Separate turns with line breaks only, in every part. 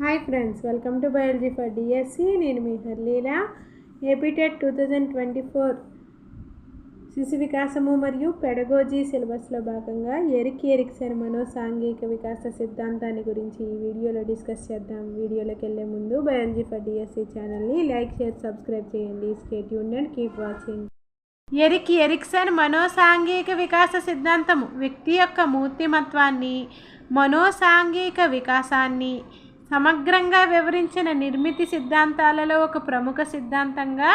Hi friends welcome to biology for DSC. నేను మీ Harleela. APTET two thousand twenty four శిశు వికాసము మరియు pedagogy సిలబస్లో భాగంగా ఎరిక్ ఎరిక్సన్ మనో సాంఘిక వికాస సిద్ధాంతాన్ని గురించి ఈ వీడియోలో డిస్కస్ చేద్దాం. వీడియోలోకి వెళ్ళే ముందు బయాలజీ ఫర్ డిఎస్సి ఛానల్ని లైక్ షేర్ సబ్స్క్రైబ్ చేయండి. Stay tune and keep watching Erik Erikson మనోసాంఘిక వికాస సిద్ధాంతము వ్యక్తి యొక్క మూర్తిమత్వాన్ని మనోసాంఘిక వికాసాన్ని సమగ్రంగా వివరించిన నిర్మితి సిద్ధాంతాలలో ఒక ప్రముఖ సిద్ధాంతంగా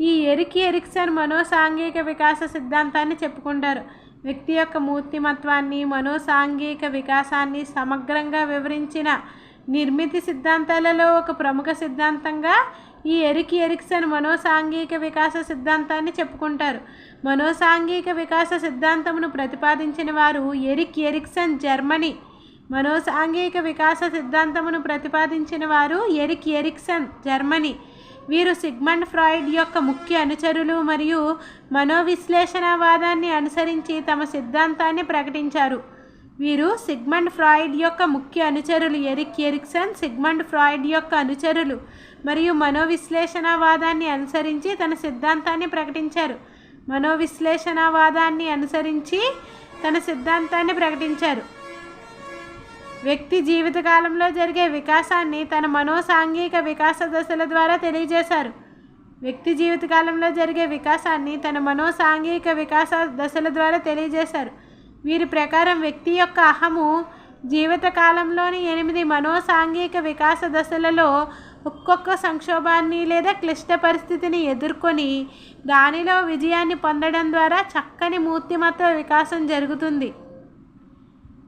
ఈ ఎరికి ఎరిక్సన్ మనోసాంఘిక వికాస సిద్ధాంతాన్ని చెప్పుకుంటారు. వ్యక్తి యొక్క మూర్తిమత్వాన్ని మనోసాంఘిక వికాసాన్ని సమగ్రంగా వివరించిన నిర్మితి సిద్ధాంతాలలో ఒక ప్రముఖ సిద్ధాంతంగా ఈ ఎరికి ఎరిక్సన్ మనోసాంఘిక వికాస సిద్ధాంతాన్ని చెప్పుకుంటారు. మనోసాంఘిక వికాస సిద్ధాంతమును ప్రతిపాదించిన వారు ఎరిక్ ఎరిక్సన్ జర్మనీ మనోసాంఘిక వికాస సిద్ధాంతమును ప్రతిపాదించిన వారు ఎరిక్ ఎరిక్సన్ జర్మనీ. వీరు సిగ్మండ్ ఫ్రాయిడ్ యొక్క ముఖ్య అనుచరులు మరియు మనోవిశ్లేషణవాదాన్ని అనుసరించి తమ సిద్ధాంతాన్ని ప్రకటించారు. వీరు సిగ్మండ్ ఫ్రాయిడ్ యొక్క ముఖ్య అనుచరులు ఎరిక్ ఎరిక్సన్ సిగ్మండ్ ఫ్రాయిడ్ యొక్క అనుచరులు మరియు మనోవిశ్లేషణవాదాన్ని అనుసరించి తన సిద్ధాంతాన్ని ప్రకటించారు. మనోవిశ్లేషణవాదాన్ని అనుసరించి తన సిద్ధాంతాన్ని ప్రకటించారు. వ్యక్తి జీవితకాలంలో జరిగే వికాసాన్ని తన మనోసాంఘిక వికాస దశల ద్వారా తెలియజేశారు. వ్యక్తి జీవితకాలంలో జరిగే వికాసాన్ని తన మనోసాంఘిక వికాస దశల ద్వారా తెలియజేశారు. వీరి ప్రకారం వ్యక్తి యొక్క అహము జీవితకాలంలోని ఎనిమిది మనోసాంఘిక వికాస దశలలో ఒక్కొక్క సంక్షోభాన్ని లేదా క్లిష్ట పరిస్థితిని ఎదుర్కొని దానిలో విజయాన్ని పొందడం ద్వారా చక్కని మూర్తిమత్వ వికాసం జరుగుతుంది.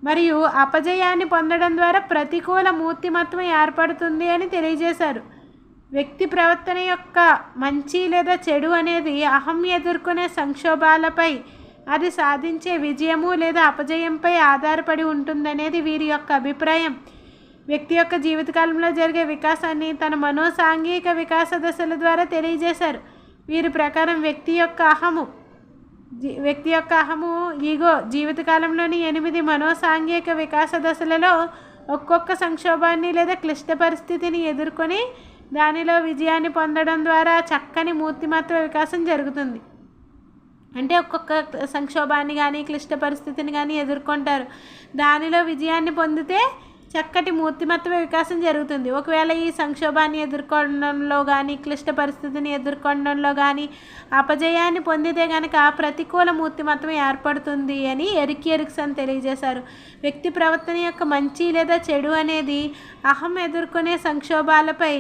మరియు అపజయాన్ని పొందడం ద్వారా ప్రతికూల మూర్తిమత్వం ఏర్పడుతుంది అని తెలియజేశారు. వ్యక్తి ప్రవర్తన యొక్క మంచి లేదా చెడు అనేది అహం ఎదుర్కొనే సంక్షోభాలపై అది సాధించే విజయము లేదా అపజయంపై ఆధారపడి ఉంటుందనేది వీరి యొక్క అభిప్రాయం. వ్యక్తి యొక్క జీవితకాలంలో జరిగే వికాసాన్ని తన మనోసాంఘిక వికాస దశల ద్వారా తెలియజేశారు. వీరి ప్రకారం వ్యక్తి యొక్క అహము వ్యక్తి యొక్క అహము ఈగో జీవితకాలంలోని ఎనిమిది మనోసాంఘిక వికాస దశలలో ఒక్కొక్క సంక్షోభాన్ని లేదా క్లిష్ట పరిస్థితిని ఎదుర్కొని దానిలో విజయాన్ని పొందడం ద్వారా చక్కని మూర్తిమత్వ వికాసం జరుగుతుంది. అంటే ఒక్కొక్క సంక్షోభాన్ని కానీ క్లిష్ట పరిస్థితిని కానీ ఎదుర్కొంటారు. దానిలో విజయాన్ని పొందితే చక్కటి మూర్తిమత్వ వికాసం జరుగుతుంది. ఒకవేళ ఈ సంక్షోభాన్ని ఎదుర్కొనడంలో కానీ క్లిష్ట పరిస్థితిని ఎదుర్కొనడంలో కానీ అపజయాన్ని పొందితే కనుక ప్రతికూల మూర్తిమత్వం ఏర్పడుతుంది అని ఎరిక్ ఎరిక్సన్ తెలియజేశారు. వ్యక్తి ప్రవర్తన యొక్క మంచి లేదా చెడు అనేది అహం ఎదుర్కొనే సంక్షోభాలపై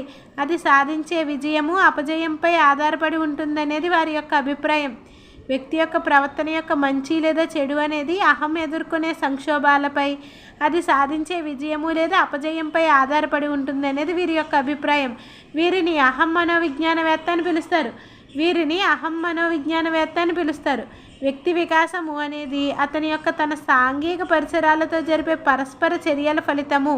అది సాధించే విజయము అపజయంపై ఆధారపడి ఉంటుందనేది వారి యొక్క అభిప్రాయం. వ్యక్తి యొక్క ప్రవర్తన యొక్క మంచి లేదా చెడు అనేది అహం ఎదుర్కొనే సంక్షోభాలపై అది సాధించే విజయము లేదా అపజయంపై ఆధారపడి ఉంటుంది అనేది వీరి యొక్క అభిప్రాయం. వీరిని అహం మనోవిజ్ఞానవేత్త అని పిలుస్తారు. వీరిని అహం మనోవిజ్ఞానవేత్త అని పిలుస్తారు. వ్యక్తి వికాసము అనేది అతని యొక్క తన సాంఘిక పరిసరాలతో జరిపే పరస్పర చర్యల ఫలితము.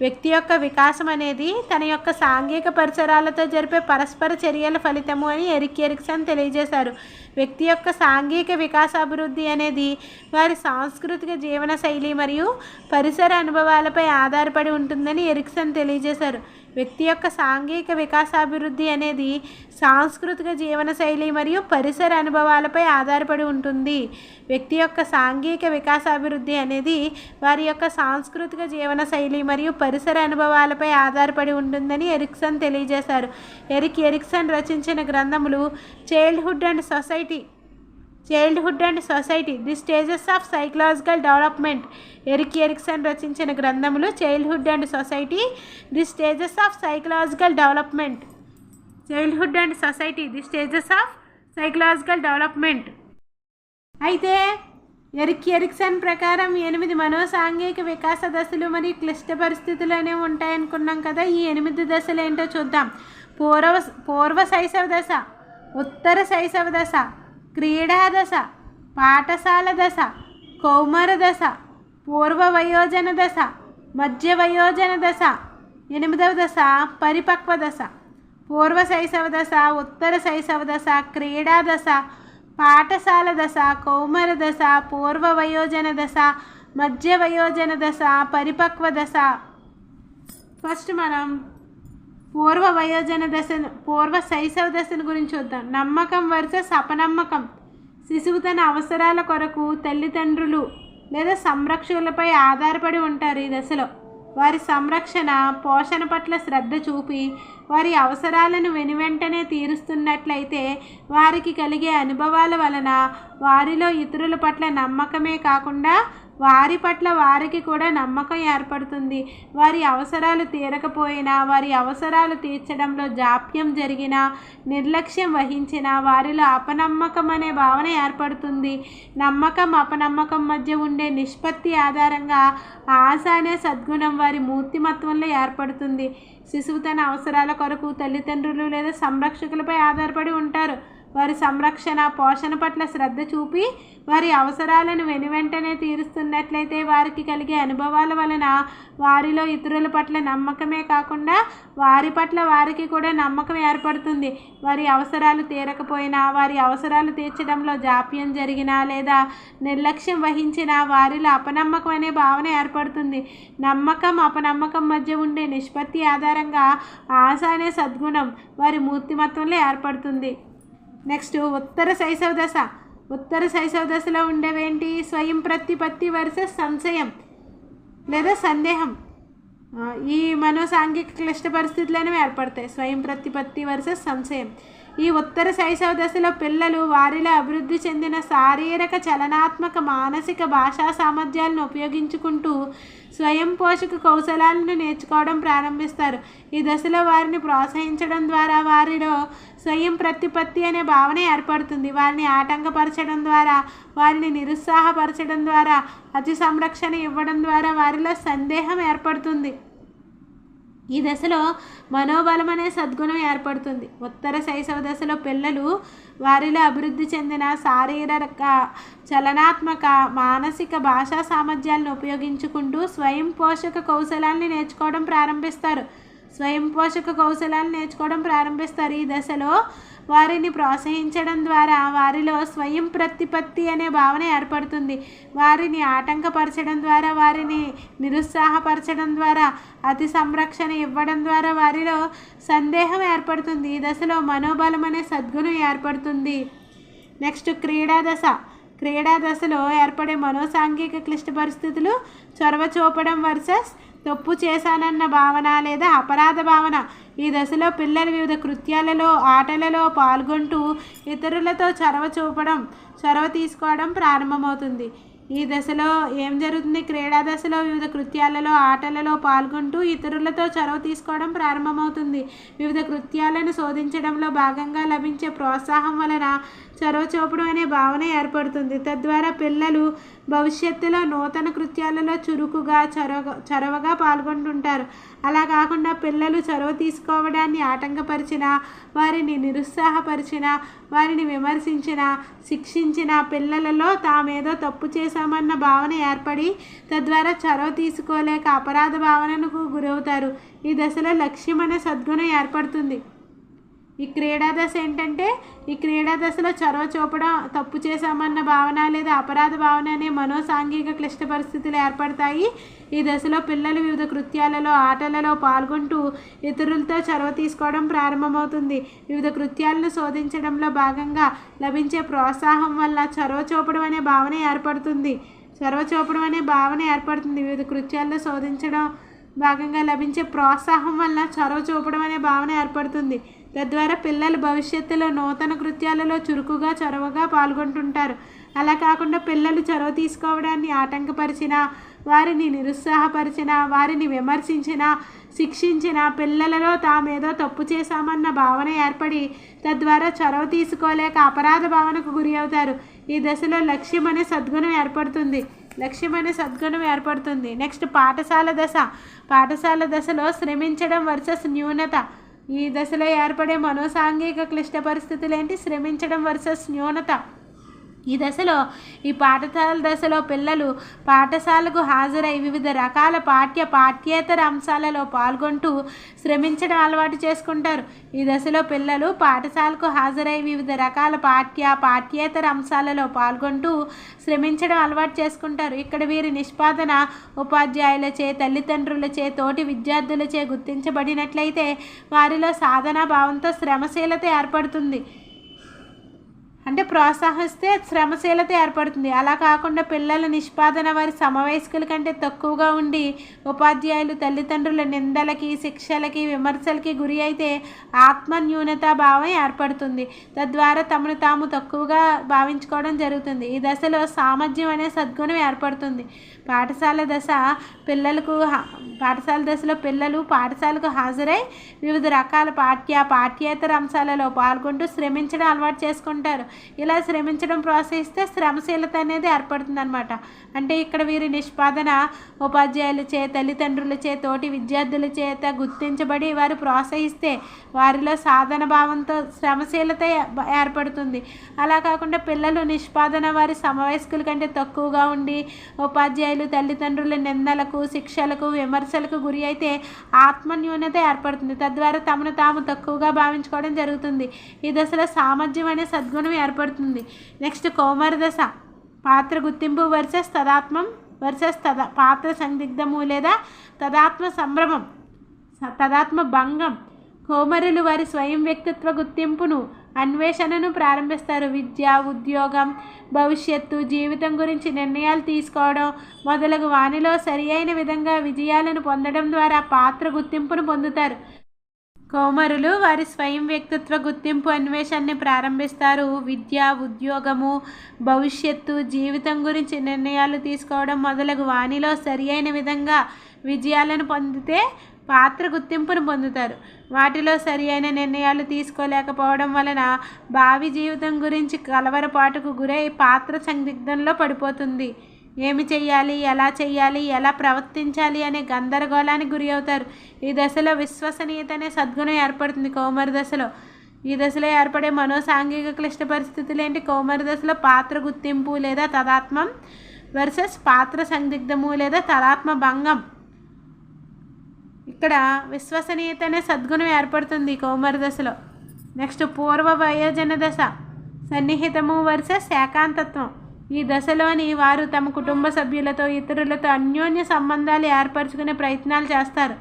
వ్యక్తి యొక్క వికాసం అనేది తన యొక్క సాంఘిక పరిసరాలతో జరిపే పరస్పర చర్యల ఫలితము అని ఎరిక్ ఎరిక్సన్ తెలియజేశారు. వ్యక్తి యొక్క సాంఘిక వికాస అభివృద్ధి అనేది వారి సాంస్కృతిక జీవన శైలి మరియు పరిసర అనుభవాలపై ఆధారపడి ఉంటుందని ఎరిక్సన్ తెలియజేశారు. వ్యక్తి యొక్క సాంఘిక వికాసాభివృద్ధి అనేది సాంస్కృతిక జీవనశైలి మరియు పరిసర అనుభవాలపై ఆధారపడి ఉంటుంది. వ్యక్తి యొక్క సాంఘిక వికాసాభివృద్ధి అనేది వారి యొక్క సాంస్కృతిక జీవనశైలి మరియు పరిసర అనుభవాలపై ఆధారపడి ఉంటుందని ఎరిక్సన్ తెలియజేశారు. ఎరిక్ ఎరిక్సన్ రచించిన గ్రంథములు childhood and society childhood and society. The stages of psychological development. Erik Erikson రచించిన గ్రంథములు childhood and society. The stages of psychological development. Childhood and society. The stages of psychological development. అయితే Erik Erikson ప్రకారం ఎనిమిది మనోసాంఘిక వికాస దశలు మరియు క్లిష్ట పరిస్థితులు అనేవి ఉంటాయనుకున్నాం కదా. ఈ ఎనిమిది దశలు ఏంటో చూద్దాం. పూర్వ పూర్వ శైశవ దశ ఉత్తర శైశవ దశ క్రీడాదశ పాఠశాల దశ కౌమార దశ పూర్వ వయోజన దశ మధ్య వయోజన దశ ఎనిమిదవ దశ పరిపక్వ దశ పూర్వ శైశవ దశ ఉత్తర శైశవ దశ క్రీడా దశ పాఠశాల దశ కౌమార దశ పూర్వ వయోజన దశ మధ్య వయోజన దశ పరిపక్వ దశ. ఫస్ట్ మనం పూర్వ వయోజన దశను పూర్వ శైశవ దశను గురించి చూద్దాం. నమ్మకం వర్సెస్ అపనమ్మకం శిశువు తన అవసరాల కొరకు తల్లిదండ్రులు లేదా సంరక్షకులపై ఆధారపడి ఉంటారు ఈ దశలో. వారి సంరక్షణ పోషణ పట్ల శ్రద్ధ చూపి వారి అవసరాలను వెనువెంటనే తీరుస్తున్నట్లయితే వారికి కలిగే అనుభవాల వలన వారిలో ఇతరుల పట్ల నమ్మకమే కాకుండా వారి పట్ల వారికి కూడా నమ్మకం ఏర్పడుతుంది. వారి అవసరాలు తీరకపోయినా వారి అవసరాలు తీర్చడంలో జాప్యం జరిగినా నిర్లక్ష్యం వహించిన వారిలో అపనమ్మకం అనే భావన ఏర్పడుతుంది. నమ్మకం అపనమ్మకం మధ్య ఉండే నిష్పత్తి ఆధారంగా ఆశ అనే సద్గుణం వారి మూర్తిమత్వంలో ఏర్పడుతుంది. శిశువు తన అవసరాల కొరకు తల్లిదండ్రులు లేదా సంరక్షకులపై ఆధారపడి ఉంటారు. వారి సంరక్షణ పోషణ పట్ల శ్రద్ధ చూపి వారి అవసరాలను వెనువెంటనే తీరుస్తున్నట్లయితే వారికి కలిగే అనుభవాల వలన వారిలో ఇతరుల పట్ల నమ్మకమే కాకుండా వారి పట్ల వారికి కూడా నమ్మకం ఏర్పడుతుంది. వారి అవసరాలు తీరకపోయినా వారి అవసరాలు తీర్చడంలో జాప్యం జరిగినా లేదా నిర్లక్ష్యం వహించినా వారిలో అపనమ్మకం అనే భావన ఏర్పడుతుంది. నమ్మకం అపనమ్మకం మధ్య ఉండే నిష్పత్తి ఆధారంగా ఆశ అనే సద్గుణం వారి మూర్తిమత్వంలో ఏర్పడుతుంది. నెక్స్ట్ ఉత్తర శైశవ దశ ఉత్తర శైశవ దశలో ఉండేవేంటి? స్వయం ప్రతిపత్తి వర్సెస్ సంశయం లేదా సందేహం. ఈ ఈ మనోసాంఘిక క్లిష్ట పరిస్థితులనేవి ఏర్పడతాయి. స్వయం ప్రతిపత్తి వర్సెస్ సంశయం. ఈ ఉత్తర శైశవ దశలో పిల్లలు వారిలో అభివృద్ధి చెందిన శారీరక చలనాత్మక మానసిక భాషా సామర్థ్యాలను ఉపయోగించుకుంటూ స్వయం పోషక కౌశలాలను నేర్చుకోవడం ప్రారంభిస్తారు. ఈ దశలో వారిని ప్రోత్సహించడం ద్వారా వారిలో స్వయం ప్రతిపత్తి అనే భావన ఏర్పడుతుంది. వారిని ఆటంకపరచడం ద్వారా వారిని నిరుత్సాహపరచడం ద్వారా అతి సంరక్షణ ఇవ్వడం ద్వారా వారిలో సందేహం ఏర్పడుతుంది. ఈ దశలో మనోబలం అనే సద్గుణం ఏర్పడుతుంది. ఉత్తర శైశవ దశలో పిల్లలు వారిలో అభివృద్ధి చెందిన శారీరక చలనాత్మక మానసిక భాషా సామర్థ్యాలను ఉపయోగించుకుంటూ స్వయం పోషక కౌశలాన్ని నేర్చుకోవడం ప్రారంభిస్తారు. స్వయం పోషక కౌశలాన్ని నేర్చుకోవడం ప్రారంభిస్తారు. ఈ దశలో వారిని ప్రోత్సహించడం ద్వారా వారిలో స్వయం ప్రతిపత్తి అనే భావన ఏర్పడుతుంది. వారిని ఆటంకపరచడం ద్వారా వారిని నిరుత్సాహపరచడం ద్వారా అతి సంరక్షణ ఇవ్వడం ద్వారా వారిలో సందేహం ఏర్పడుతుంది. ఈ దశలో మనోబలం అనే సద్గుణం ఏర్పడుతుంది. నెక్స్ట్ క్రీడా దశ. క్రీడా దశలో ఏర్పడే మనోసాంఘిక క్లిష్ట పరిస్థితులు చొరవ చూపడం వర్సెస్ తప్పు చేశానన్న భావన లేదా అపరాధ భావన. ఈ దశలో పిల్లలు వివిధ కృత్యాలలో ఆటలలో పాల్గొంటూ ఇతరులతో చొరవ చూపడం చొరవ తీసుకోవడం ప్రారంభమవుతుంది. ఈ దశలో ఏం జరుగుతుంది? క్రీడా దశలో వివిధ కృత్యాలలో ఆటలలో పాల్గొంటూ ఇతరులతో చొరవ తీసుకోవడం ప్రారంభమవుతుంది. వివిధ కృత్యాలను శోధించడంలో భాగంగా లభించే ప్రోత్సాహం వలన చొరవ చూపడం అనే భావన ఏర్పడుతుంది. తద్వారా పిల్లలు భవిష్యత్తులో నూతన కృత్యాలలో చురుకుగా చొరవ చొరవగా పాల్గొంటుంటారు. అలా కాకుండా పిల్లలు చొరవ తీసుకోవడాన్ని ఆటంకపరిచిన వారిని నిరుత్సాహపరిచిన వారిని విమర్శించిన శిక్షించిన పిల్లలలో తామేదో తప్పు చేశామన్న భావన ఏర్పడి తద్వారా చొరవ తీసుకోలేక అపరాధ భావనకు గురవుతారు. ఈ దశలో లక్ష్యం అనే సద్గుణం ఏర్పడుతుంది. ఈ క్రీడా దశ ఏంటంటే ఈ క్రీడా దశలో చొరవ చూపడం తప్పు చేశామన్న భావన లేదా అపరాధ భావన అనే మనోసాంఘిక క్లిష్ట పరిస్థితులు ఏర్పడతాయి. ఈ దశలో పిల్లలు వివిధ కృత్యాలలో ఆటలలో పాల్గొంటూ ఇతరులతో చొరవ తీసుకోవడం ప్రారంభమవుతుంది. వివిధ కృత్యాలను శోధించడంలో భాగంగా లభించే ప్రోత్సాహం వల్ల చొరవ చూపడం అనే భావన ఏర్పడుతుంది. చొరవ చూపడం అనే భావన ఏర్పడుతుంది. వివిధ కృత్యాల్లో శోధించడం భాగంగా లభించే ప్రోత్సాహం వల్ల చొరవ చూపడం అనే భావన ఏర్పడుతుంది. తద్వారా పిల్లలు భవిష్యత్తులో నూతన కృత్యాలలో చురుకుగా చొరవగా పాల్గొంటుంటారు. అలా కాకుండా పిల్లలు చొరవ తీసుకోవడాన్ని ఆటంకపరిచిన వారిని నిరుత్సాహపరిచిన వారిని విమర్శించిన శిక్షించిన పిల్లలలో తామేదో తప్పు చేశామన్న భావన ఏర్పడి తద్వారా చొరవ తీసుకోలేక అపరాధ భావనకు గురి అవుతారు. ఈ దశలో లక్ష్యం అనే సద్గుణం ఏర్పడుతుంది. లక్ష్యం అనే సద్గుణం ఏర్పడుతుంది. నెక్స్ట్ పాఠశాల దశ. పాఠశాల దశలో శ్రమించడం వర్సెస్ న్యూనత. ఈ దశలో ఏర్పడే మనోసాంఘిక క్లిష్ట పరిస్థితులు ఏంటి శ్రమించడం వర్సెస్ న్యూనత. ఈ దశలో ఈ పాఠశాల దశలో పిల్లలు పాఠశాలకు హాజరై వివిధ రకాల పాఠ్య పాఠ్యేతర అంశాలలో పాల్గొంటూ శ్రమించడం అలవాటు చేసుకుంటారు. ఈ దశలో పిల్లలు పాఠశాలకు హాజరై వివిధ రకాల పాఠ్య పాఠ్యేతర అంశాలలో పాల్గొంటూ శ్రమించడం అలవాటు చేసుకుంటారు. ఇక్కడ వీరి నిష్పాదన ఉపాధ్యాయులచే తల్లిదండ్రులచే తోటి విద్యార్థులచే గుర్తించబడినట్లయితే వారిలో సాధనా భావంతో శ్రమశీలత ఏర్పడుతుంది. అంటే ప్రోత్సహిస్తే శ్రమశీలత ఏర్పడుతుంది. అలా కాకుండా పిల్లల నిష్పాదన వారి సమవయస్కుల కంటే తక్కువగా ఉండి ఉపాధ్యాయులు తల్లిదండ్రుల నిందలకి శిక్షలకి విమర్శలకి గురి అయితే ఆత్మన్యూనత భావం ఏర్పడుతుంది. తద్వారా తమను తాము తక్కువగా భావించుకోవడం జరుగుతుంది. ఈ దశలో సామర్థ్యం అనే సద్గుణం ఏర్పడుతుంది. పాఠశాల దశ పిల్లలకు పాఠశాల దశలో పిల్లలు పాఠశాలకు హాజరై వివిధ రకాల పాఠ్య పాఠ్యేతర అంశాలలో పాల్గొంటూ శ్రమించడం అలవాటు చేసుకుంటారు. ఇలా శ్రమించడం ప్రోత్సహిస్తే శ్రమశీలత అనేది ఏర్పడుతుంది అనమాట అంటే ఇక్కడ వీరి నిష్పాదన ఉపాధ్యాయులచే తల్లిదండ్రులచే తోటి విద్యార్థుల చేత గుర్తించబడి వారు ప్రోత్సహిస్తే వారిలో సాధన భావంతో శ్రమశీలత ఏర్పడుతుంది. అలా కాకుండా పిల్లలు నిష్పాదన వారి సమవయస్కుల కంటే తక్కువగా ఉండి ఉపాధ్యాయులు తల్లిదండ్రుల నిందలకు శిక్షలకు విమర్శలకు గురి అయితే ఆత్మన్యూనత ఏర్పడుతుంది. తద్వారా తమను తాము తక్కువగా భావించుకోవడం జరుగుతుంది. ఈ దశలో సామర్థ్యం అనే సద్గుణం ఏర్పడుతుంది. నెక్స్ట్ కౌమార దశ పాత్ర గుర్తింపు వర్సెస్ తదాత్మం వర్సెస్ తద పాత్ర సందిగ్ధము లేదా తదాత్మ సంభ్రమం తదాత్మ భంగం. కోమరులు వారి స్వయం వ్యక్తిత్వ గుర్తింపును అన్వేషణను ప్రారంభిస్తారు. విద్య ఉద్యోగం భవిష్యత్తు జీవితం గురించి నిర్ణయాలు తీసుకోవడం మొదలగు వానిలో సరి అయిన విధంగా విజయాలను పొందడం ద్వారా పాత్ర గుర్తింపును పొందుతారు. కౌమరులు వారి స్వయం వ్యక్తిత్వ గుర్తింపు అన్వేషణని ప్రారంభిస్తారు. విద్య ఉద్యోగము భవిష్యత్తు జీవితం గురించి నిర్ణయాలు తీసుకోవడం మొదలగు వాణిలో సరి అయిన విధంగా విజయాలను పొందితే పాత్ర గుర్తింపును పొందుతారు. వాటిలో సరి అయిన నిర్ణయాలు తీసుకోలేకపోవడం వలన భావి జీవితం గురించి కలవరపాటుకు గురై పాత్ర సందిగ్ధంలో పడిపోతుంది. ఏమి చేయాలి ఎలా చేయాలి ఎలా ప్రవర్తించాలి? అనే గందరగోళానికి గురి అవుతారు. ఈ దశలో విశ్వసనీయత అనే సద్గుణం ఏర్పడుతుంది కౌమార దశలో. ఈ దశలో ఏర్పడే మనోసాంఘిక క్లిష్ట పరిస్థితులు ఏంటి? కౌమార దశలో పాత్ర గుర్తింపు లేదా తదాత్మం వర్సెస్ పాత్ర సందిగ్ధము లేదా తదాత్మ భంగం. ఇక్కడ విశ్వసనీయత అనే సద్గుణం ఏర్పడుతుంది కౌమార దశలో. నెక్స్ట్ పూర్వ వయోజన దశ. సన్నిహితము వర్సెస్ ఏకాంతత్వం. ఈ దశలోని వారు తమ కుటుంబ సభ్యులతో ఇతరులతో అన్యోన్య సంబంధాలు ఏర్పరచుకునే ప్రయత్నాలు చేస్తారు.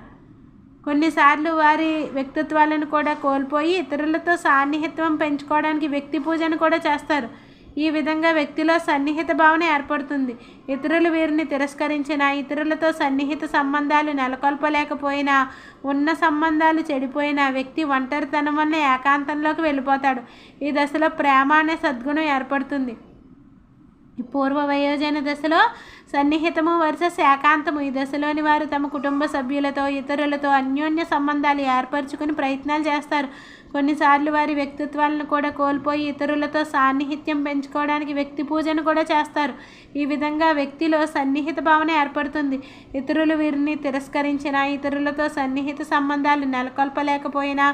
కొన్నిసార్లు వారి వ్యక్తిత్వాలను కూడా కోల్పోయి ఇతరులతో సాన్నిహిత్వం పెంచుకోవడానికి వ్యక్తి పూజను కూడా చేస్తారు. ఈ విధంగా వ్యక్తిలో సన్నిహిత భావన ఏర్పడుతుంది. ఇతరులు వీరిని తిరస్కరించిన ఇతరులతో సన్నిహిత సంబంధాలు నెలకొల్పలేకపోయినా ఉన్న సంబంధాలు చెడిపోయినా వ్యక్తి ఒంటరితనం వల్ల ఏకాంతంలోకి వెళ్ళిపోతాడు. ఈ దశలో ప్రేమ అనే సద్గుణం ఏర్పడుతుంది. పూర్వ వయోజన దశలో సన్నిహితము వర్సెస్ ఏకాంతము ఈ దశలోని వారు తమ కుటుంబ సభ్యులతో ఇతరులతో అన్యోన్య సంబంధాలు ఏర్పరచుకుని ప్రయత్నాలు చేస్తారు. కొన్నిసార్లు వారి వ్యక్తిత్వాలను కూడా కోల్పోయి ఇతరులతో సాన్నిహిత్యం పెంచుకోవడానికి వ్యక్తి పూజను కూడా చేస్తారు. ఈ విధంగా వ్యక్తిలో సన్నిహిత భావన ఏర్పడుతుంది. ఇతరులు వీరిని తిరస్కరించిన ఇతరులతో సన్నిహిత సంబంధాలు నెలకొల్పలేకపోయినా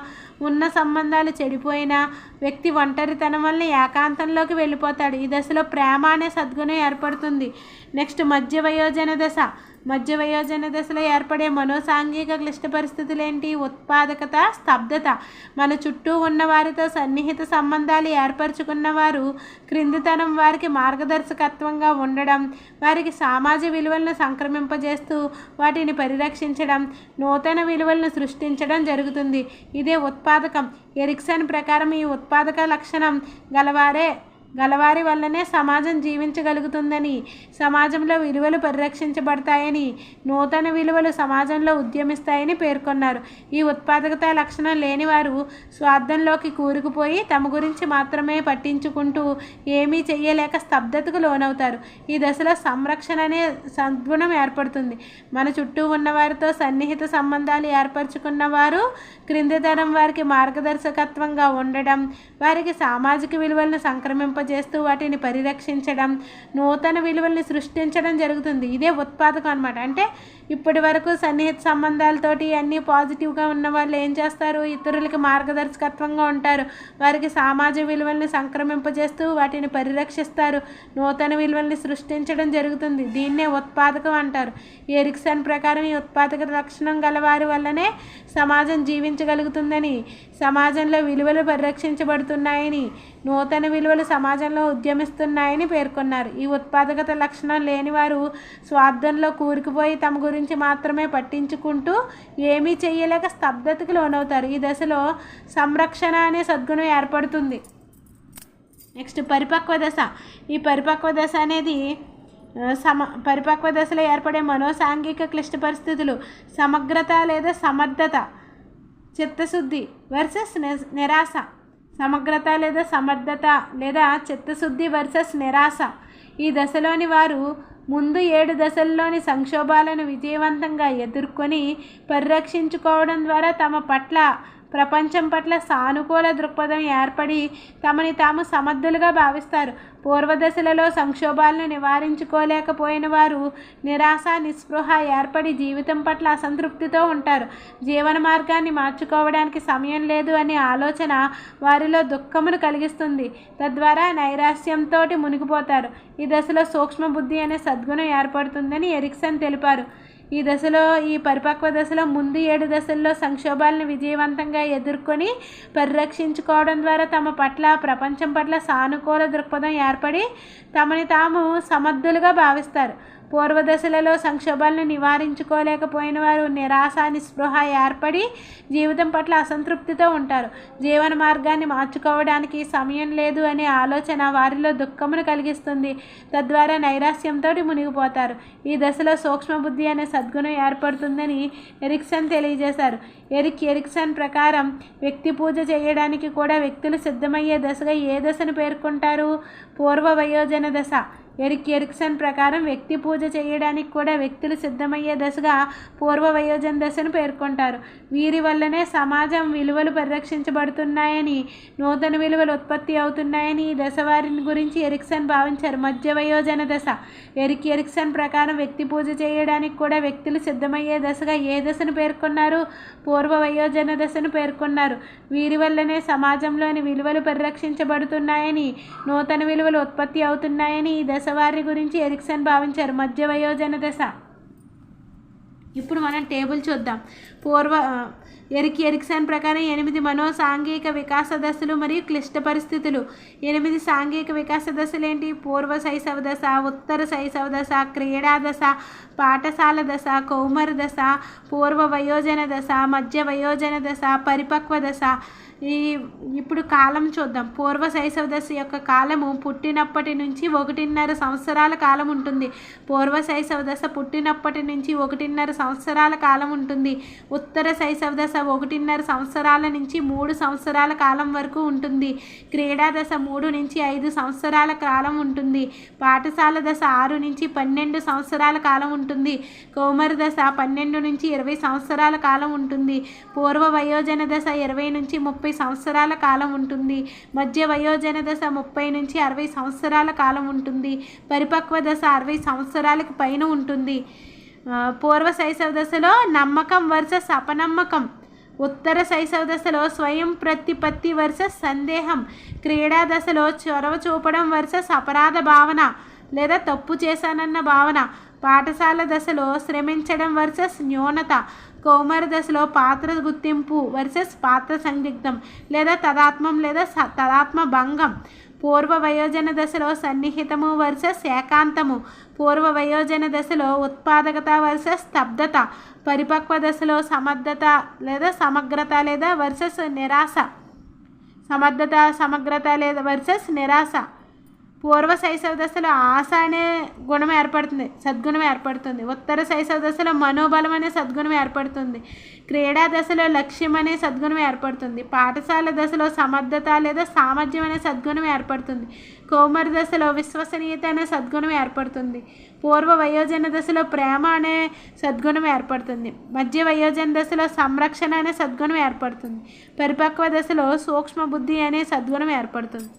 ఉన్న సంబంధాలు చెడిపోయినా వ్యక్తి ఒంటరితనం వల్ల ఏకాంతంలోకి వెళ్ళిపోతాడు. ఈ దశలో ప్రేమ అనే సద్గుణం ఏర్పడుతుంది. నెక్స్ట్ మధ్య వయోజన దశ. మధ్య వయోజన దశలో ఏర్పడే మనోసాంఘిక క్లిష్ట పరిస్థితులు ఏంటి ఉత్పాదకత స్తబ్దత మన చుట్టూ ఉన్న వారితో సన్నిహిత సంబంధాలు ఏర్పరచుకున్న వారు క్రిందితనం వారికి మార్గదర్శకత్వంగా ఉండడం వారికి సామాజ విలువలను సంక్రమింపజేస్తూ వాటిని పరిరక్షించడం నూతన విలువలను సృష్టించడం జరుగుతుంది. ఇదే ఉత్పాదకం. ఎరిక్సన్ ప్రకారం ఈ ఉత్పాదక లక్షణం గలవారే గలవారి వల్లనే సమాజం జీవించగలుగుతుందని సమాజంలో విలువలు పరిరక్షించబడతాయని నూతన విలువలు సమాజంలో ఉద్యమిస్తాయని పేర్కొన్నారు. ఈ ఉత్పాదకత లక్షణం లేనివారు స్వార్థంలోకి కూరుకుపోయి తమ గురించి మాత్రమే పట్టించుకుంటూ ఏమీ చేయలేక స్తబ్దతకు లోనవుతారు. ఈ దశలో సంరక్షణ అనే సద్గుణం ఏర్పడుతుంది. మన చుట్టూ ఉన్నవారితో సన్నిహిత సంబంధాలు ఏర్పరచుకున్న వారు క్రింది తరం వారికి మార్గదర్శకత్వంగా ఉండడం వారికి సామాజిక విలువలను సంక్రమింప వర్తింపజేస్తూ వాటిని పరిరక్షించడం నూతన విలువల్ని సృష్టించడం జరుగుతుంది. ఇదే ఉత్పాదకం అనమాట అంటే ఇప్పటి వరకు సన్నిహిత సంబంధాలతోటి అన్నీ పాజిటివ్గా ఉన్న వాళ్ళు ఏం చేస్తారు? ఇతరులకి మార్గదర్శకత్వంగా ఉంటారు. వారికి సామాజిక విలువల్ని సంక్రమింపజేస్తూ వాటిని పరిరక్షిస్తారు. నూతన విలువల్ని సృష్టించడం జరుగుతుంది. దీన్నే ఉత్పాదకం అంటారు. ఎరిక్సన్ ప్రకారం ఈ ఉత్పాదక లక్షణం గలవారి వల్లనే సమాజం జీవించగలుగుతుందని సమాజంలో విలువలు పరిరక్షించబడుతున్నాయని నూతన విలువలు సమాజంలో ఉద్యమిస్తున్నాయని పేర్కొన్నారు. ఈ ఉత్పాదకత లక్షణం లేని వారు స్వార్థంలో కూరుకుపోయి తమ గురించి మాత్రమే పట్టించుకుంటూ ఏమీ చేయలేక స్తబ్దతకు లోనవుతారు. ఈ దశలో సంరక్షణ అనే సద్గుణం ఏర్పడుతుంది. నెక్స్ట్ పరిపక్వ దశ. ఈ పరిపక్వ దశ అనేది సమ పరిపక్వ దశలో ఏర్పడే మనోసాంఘిక క్లిష్ట పరిస్థితులు సమగ్రత లేదా సమర్థత చిత్తశుద్ధి వర్సెస్ నిరాశ. సమగ్రత లేదా సమర్థత లేదా చిత్తశుద్ధి వర్సెస్ నిరాశ. ఈ దశలోని వారు ముందు ఏడు దశల్లోని సంక్షోభాలను విజయవంతంగా ఎదుర్కొని పరిరక్షించుకోవడం ద్వారా తమ పట్ల ప్రపంచం పట్ల సానుకూల దృక్పథం ఏర్పడి తమని తాము సమర్థులుగా భావిస్తారు. పూర్వదశలలో సంక్షోభాలను నివారించుకోలేకపోయిన వారు నిరాశ నిస్పృహ ఏర్పడి జీవితం పట్ల అసంతృప్తితో ఉంటారు. జీవన మార్గాన్ని మార్చుకోవడానికి సమయం లేదు అనే ఆలోచన వారిలో దుఃఖమును కలిగిస్తుంది. తద్వారా నైరాశ్యంతో మునిగిపోతారు. ఈ దశలో సూక్ష్మ బుద్ధి అనే సద్గుణం ఏర్పడుతుందని ఎరిక్సన్ తెలిపారు. ఈ దశలో ఈ పరిపక్వ దశలో ముందు ఏడు దశల్లో సంక్షోభాలను విజయవంతంగా ఎదుర్కొని పరిరక్షించుకోవడం ద్వారా తమ పట్ల ప్రపంచం పట్ల సానుకూల దృక్పథం ఏర్పడి తమని తాము సమర్థులుగా భావిస్తారు. పూర్వదశలలో సంక్షోభాలను నివారించుకోలేకపోయిన వారు నిరాశ నిస్పృహ ఏర్పడి జీవితం పట్ల అసంతృప్తితో ఉంటారు. జీవన మార్గాన్ని మార్చుకోవడానికి సమయం లేదు అనే ఆలోచన వారిలో దుఃఖమును కలిగిస్తుంది. తద్వారా నైరాస్యంతో మునిగిపోతారు. ఈ దశలో సూక్ష్మబుద్ధి అనే సద్గుణం ఏర్పడుతుందని ఎరిక్సన్ తెలియజేశారు. ఎరిక్ ఎరిక్సన్ ప్రకారం వ్యక్తి పూజ చేయడానికి కూడా వ్యక్తులు సిద్ధమయ్యే దశగా ఏ దశను పేర్కొంటారు? పూర్వ వయోజన దశ. ఎరిక్ ఎరిక్సన్ ప్రకారం వ్యక్తి పూజ చేయడానికి కూడా వ్యక్తులు సిద్ధమయ్యే దశగా పూర్వ వయోజన దశను పేర్కొంటారు. వీరి వల్లనే సమాజం విలువలు పరిరక్షించబడుతున్నాయని నూతన విలువలు ఉత్పత్తి అవుతున్నాయని ఈ దశ వారిని గురించి ఎరిక్సన్ భావించారు. మధ్య వయోజన దశ. ఎరిక్ ఎరిక్సన్ ప్రకారం వ్యక్తి పూజ చేయడానికి కూడా వ్యక్తులు సిద్ధమయ్యే దశగా ఏ దశను పేర్కొన్నారు? పూర్వ వయోజన దశను పేర్కొన్నారు. వీరి వల్లనే సమాజంలోని విలువలు పరిరక్షించబడుతున్నాయని నూతన విలువలు ఉత్పత్తి అవుతున్నాయని ఈ దశ వారి గురించి ఎరిక్సన్ భావించారు. మధ్య వయోజన దశ. ఇప్పుడు మనం టేబుల్ చూద్దాం. పూర్వ ఎరికి ఎరిక్సన్ ప్రకారం ఎనిమిది మనో సాంఘిక వికాస దశలు మరియు క్లిష్ట పరిస్థితులు. ఎనిమిది సాంఘిక వికాస దశలు ఏంటి పూర్వ శైశవ దశ ఉత్తర శైశవ దశ క్రీడా దశ పాఠశాల దశ కౌమర దశ పూర్వ వయోజన దశ మధ్య వయోజన దశ పరిపక్వ దశ. ఈ ఇప్పుడు కాలం చూద్దాం. పూర్వ శైశవ దశ యొక్క కాలము పుట్టినప్పటి నుంచి ఒకటిన్నర సంవత్సరాల కాలం ఉంటుంది. పూర్వ శైశవ దశ పుట్టినప్పటి నుంచి ఒకటిన్నర సంవత్సరాల కాలం ఉంటుంది. ఉత్తర శైశవ దశ ఒకటిన్నర సంవత్సరాల నుంచి మూడు సంవత్సరాల కాలం వరకు ఉంటుంది. క్రీడా దశ మూడు నుంచి ఐదు సంవత్సరాల కాలం ఉంటుంది. పాఠశాల దశ ఆరు నుంచి పన్నెండు సంవత్సరాల కాలం ఉంటుంది. కౌమర దశ పన్నెండు నుంచి ఇరవై సంవత్సరాల కాలం ఉంటుంది. పూర్వ వయోజన దశ ఇరవై నుంచి ముప్పై సంవత్సరాల కాలం ఉంటుంది. మధ్య వయోజన దశ ముప్పై నుంచి అరవై సంవత్సరాల కాలం ఉంటుంది. పరిపక్వ దశ అరవై సంవత్సరాలకు పైన ఉంటుంది. పూర్వ శైశవ దశలో నమ్మకం వర్సెస్ అపనమ్మకం ఉత్తర శైశవ దశలో స్వయం ప్రతిపత్తి వర్సెస్ సందేహం క్రీడా దశలో చొరవ చూపడం వర్సెస్ అపరాధ భావన లేదా తప్పు చేశానన్న భావన పాఠశాల దశలో శ్రమించడం వర్సెస్ న్యూనత కౌమార దశలో పాత్ర గుర్తింపు వర్సెస్ పాత్ర సందిగ్ధం లేదా తదాత్మం లేదా స- తదాత్మ భంగం. పూర్వ వయోజన దశలో సన్నిహితము వర్సెస్ ఏకాంతము పూర్వ వయోజన దశలో ఉత్పాదకత వర్సెస్ స్తబ్దత పరిపక్వ దశలో సమర్థత లేదా సమగ్రత లేదా వర్సెస్ నిరాశ. సమర్థత సమగ్రత లేదా వర్సెస్ నిరాశ. పూర్వ శైశవ దశలో ఆశ అనే గుణం ఏర్పడుతుంది సద్గుణం ఏర్పడుతుంది. ఉత్తర శైశవ దశలో మనోబలం అనే సద్గుణం ఏర్పడుతుంది. క్రీడా దశలో లక్ష్యం అనే సద్గుణం ఏర్పడుతుంది. పాఠశాల దశలో సమర్థత లేదా సామర్థ్యం అనే సద్గుణం ఏర్పడుతుంది. కౌమర దశలో విశ్వసనీయత అనే సద్గుణం ఏర్పడుతుంది. పూర్వ వయోజన దశలో ప్రేమ అనే సద్గుణం ఏర్పడుతుంది. మధ్య వయోజన దశలో సంరక్షణ అనే సద్గుణం ఏర్పడుతుంది. పరిపక్వ దశలో సూక్ష్మ బుద్ధి అనే సద్గుణం ఏర్పడుతుంది.